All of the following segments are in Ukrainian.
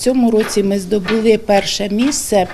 цьому році ми здобули перше місце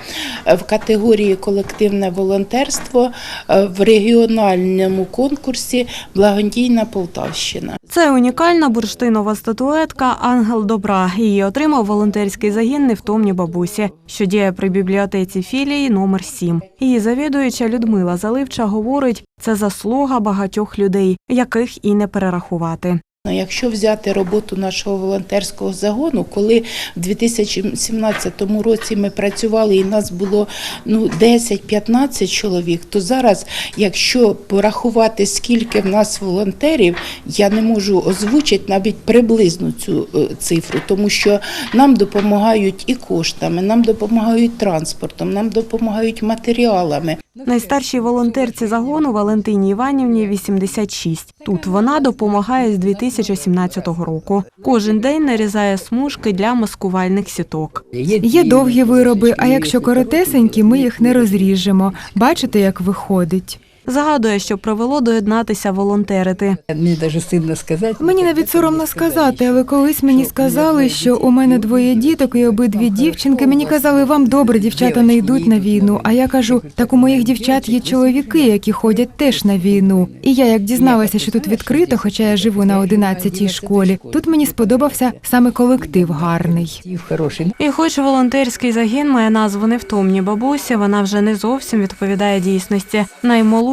в категорії колективне волонтерство е, в регіональному конкурсі Благодійна Полтавщина. Це унікальна бурштинова статуетка Ангел добра. Її отримав волонтерський загін невтомні бабусі, що діє при бібліотеці філії номер 7 Її завідуюча Людмила Заливча говорить, це заслуга багатьох людей, яких і не перерахувати. Ну, Якщо взяти роботу нашого волонтерського загону, коли в 2017 році ми працювали і нас було ну 10-15 чоловік, то зараз, якщо порахувати скільки в нас волонтерів, я не можу озвучити навіть приблизну цю е, цифру, тому що нам допомагають і коштами, нам допомагають транспортом, нам допомагають матеріалами. Найстаршій волонтерці загону Валентині Іванівні 86. Тут вона допомагає з 2017 року. Кожен день нарізає смужки для маскувальних сіток. Є довгі вироби, а якщо коротесенькі, ми їх не розріжемо. Бачите, як виходить. Згадує, що привело доєднатися волонтерити. Мені навіть стидно сказати. Мені навіть соромно сказати, але колись мені сказали, що у мене двоє діток і обидві дівчинки. Мені казали, вам добре, дівчата не йдуть на війну. А я кажу, так у моїх дівчат є чоловіки, які ходять теж на війну. І я як дізналася, що тут відкрито, хоча я живу на 11-й школі, тут мені сподобався саме колектив гарний. Хороший. І хоч волонтерський загін має назву невтомні бабусі, вона вже не зовсім відповідає дійсності.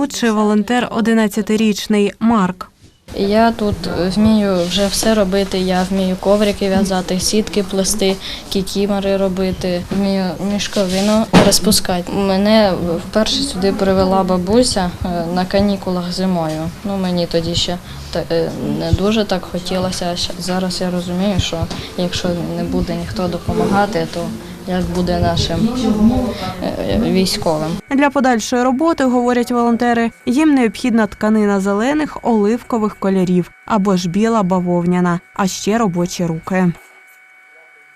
Наймолодший волонтер 11-річний Марк. Я тут вмію вже все робити. Я вмію коврики в'язати, сітки плести, кікімори робити, вмію мішковину розпускати. Мене вперше сюди привела бабуся е, на канікулах зимою. Ну мені тоді ще е, не дуже так хотілося. Зараз я розумію, що якщо не буде ніхто допомагати, то як буде нашим е, військовим. Для подальшої роботи, говорять волонтери, їм необхідна тканина зелених оливкових кольорів або ж біла бавовняна, а ще робочі руки.